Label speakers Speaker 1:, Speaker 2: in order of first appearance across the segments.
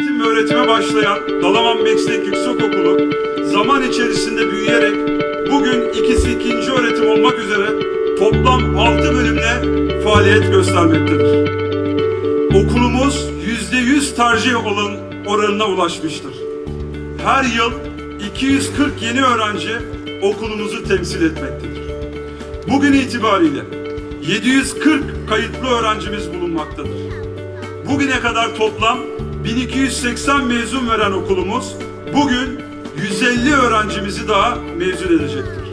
Speaker 1: Eğitim ve öğretime başlayan Dalaman Meslek Yüksekokulu zaman içerisinde büyüyerek bugün ikisi ikinci öğretim olmak üzere toplam 6 bölümle faaliyet göstermektedir. Okulumuz %100 tercih olan oranına ulaşmıştır. Her yıl 240 yeni öğrenci okulumuzu temsil etmektedir. Bugün itibariyle 740 kayıtlı öğrencimiz bulunmaktadır. Bugüne kadar toplam 1280 mezun veren okulumuz bugün 150 öğrencimizi daha mezun edecektir.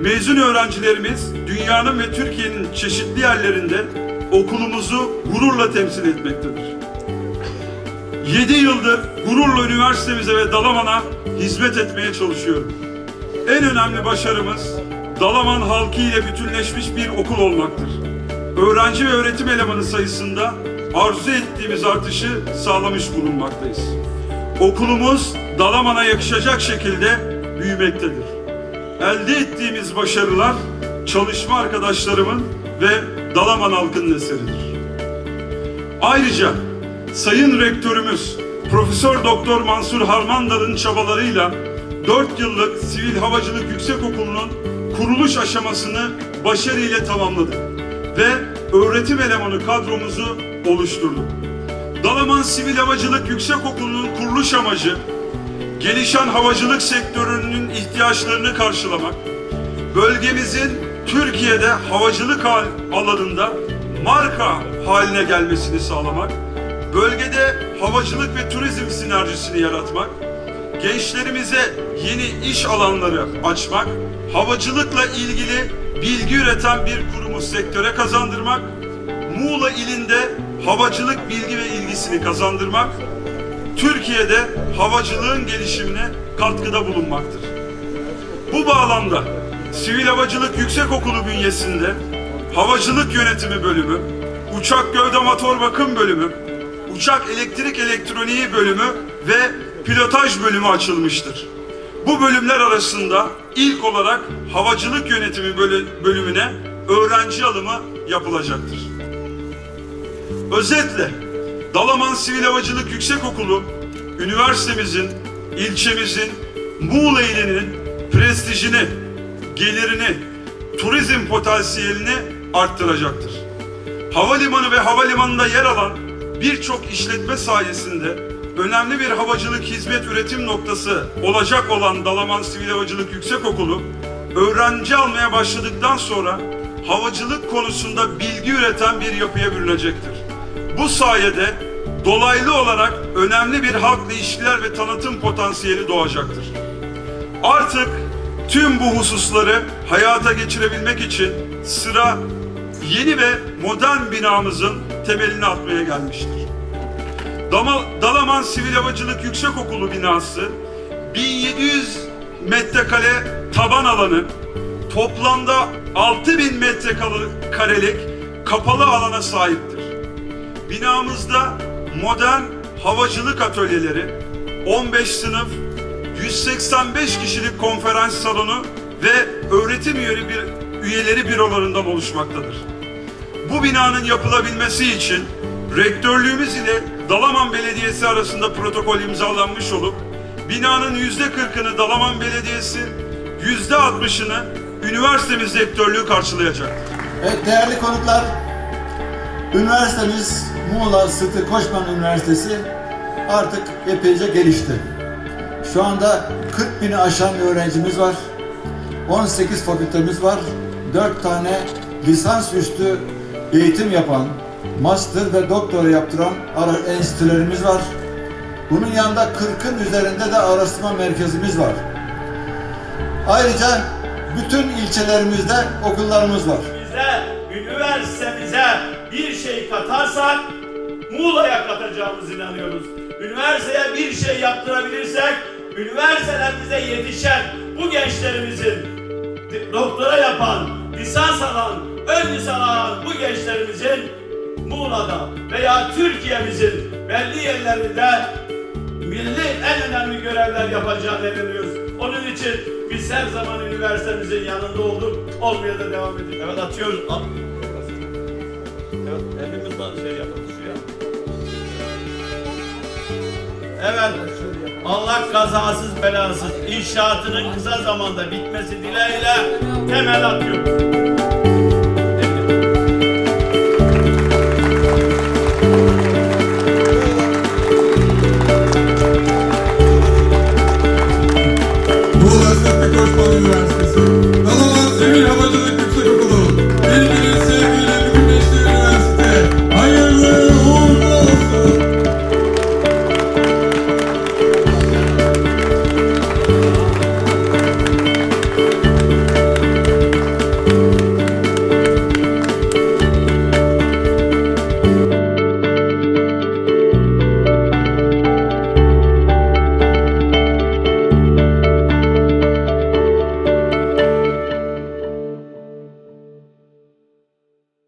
Speaker 1: Mezun öğrencilerimiz dünyanın ve Türkiye'nin çeşitli yerlerinde okulumuzu gururla temsil etmektedir. 7 yıldır gururla üniversitemize ve Dalaman'a hizmet etmeye çalışıyorum. En önemli başarımız Dalaman halkı ile bütünleşmiş bir okul olmaktır. Öğrenci ve öğretim elemanı sayısında arzu ettiğimiz artışı sağlamış bulunmaktayız. Okulumuz Dalaman'a yakışacak şekilde büyümektedir. Elde ettiğimiz başarılar çalışma arkadaşlarımın ve Dalaman halkının eseridir. Ayrıca Sayın Rektörümüz Profesör Doktor Mansur Harmandar'ın çabalarıyla 4 yıllık Sivil Havacılık Yüksekokulu'nun kuruluş aşamasını başarıyla tamamladık ve öğretim elemanı kadromuzu oluşturduk. Dalaman Sivil Havacılık Yüksekokulu'nun kuruluş amacı gelişen havacılık sektörünün ihtiyaçlarını karşılamak, bölgemizin Türkiye'de havacılık alanında marka haline gelmesini sağlamak, bölgede havacılık ve turizm sinerjisini yaratmak, gençlerimize yeni iş alanları açmak, havacılıkla ilgili bilgi üreten bir kurumu sektöre kazandırmak, Muğla ilinde havacılık bilgi ve ilgisini kazandırmak, Türkiye'de havacılığın gelişimine katkıda bulunmaktır. Bu bağlamda Sivil Havacılık Yüksekokulu bünyesinde Havacılık Yönetimi Bölümü, Uçak Gövde Motor Bakım Bölümü, Uçak Elektrik Elektroniği Bölümü ve Pilotaj Bölümü açılmıştır. Bu bölümler arasında ilk olarak Havacılık Yönetimi bölü- bölümüne öğrenci alımı yapılacaktır. Özetle Dalaman Sivil Havacılık Yüksekokulu üniversitemizin, ilçemizin, Muğla ilinin prestijini, gelirini, turizm potansiyelini arttıracaktır. Havalimanı ve havalimanında yer alan birçok işletme sayesinde önemli bir havacılık hizmet üretim noktası olacak olan Dalaman Sivil Havacılık Yüksekokulu öğrenci almaya başladıktan sonra havacılık konusunda bilgi üreten bir yapıya bürünecektir. Bu sayede dolaylı olarak önemli bir halkla ilişkiler ve tanıtım potansiyeli doğacaktır. Artık tüm bu hususları hayata geçirebilmek için sıra yeni ve modern binamızın temelini atmaya gelmiştir. Dalaman Sivil Havacılık Yüksekokulu binası 1700 metrekare taban alanı, toplamda 6000 metrekarelik kapalı alana sahiptir. Binamızda modern havacılık atölyeleri, 15 sınıf, 185 kişilik konferans salonu ve öğretim üyeleri, bir, üyeleri bürolarından oluşmaktadır. Bu binanın yapılabilmesi için rektörlüğümüz ile Dalaman Belediyesi arasında protokol imzalanmış olup binanın yüzde kırkını Dalaman Belediyesi, yüzde altmışını üniversitemiz rektörlüğü karşılayacaktır.
Speaker 2: Evet değerli konuklar, üniversitemiz Muğla Sıtkı Koçman Üniversitesi artık epeyce gelişti. Şu anda 40 bini aşan öğrencimiz var. 18 fakültemiz var. 4 tane lisans üstü eğitim yapan, master ve doktora yaptıran ara enstitülerimiz var. Bunun yanında 40'ın üzerinde de araştırma merkezimiz var. Ayrıca bütün ilçelerimizde okullarımız var.
Speaker 3: bize, üniversitemize bir şey katarsak Muğla'ya katacağımız inanıyoruz. Üniversiteye bir şey yaptırabilirsek üniversiteler bize yetişen bu gençlerimizin doktora yapan, lisans alan, ön lisans alan bu gençlerimizin Muğla'da veya Türkiye'mizin belli yerlerinde milli en önemli görevler yapacağına inanıyoruz. Onun için biz her zaman üniversitemizin yanında olduk. Olmaya da devam edin. Evet atıyoruz. At. Evet. Allah kazasız belasız inşaatının kısa zamanda bitmesi dileğiyle temel atıyor. you.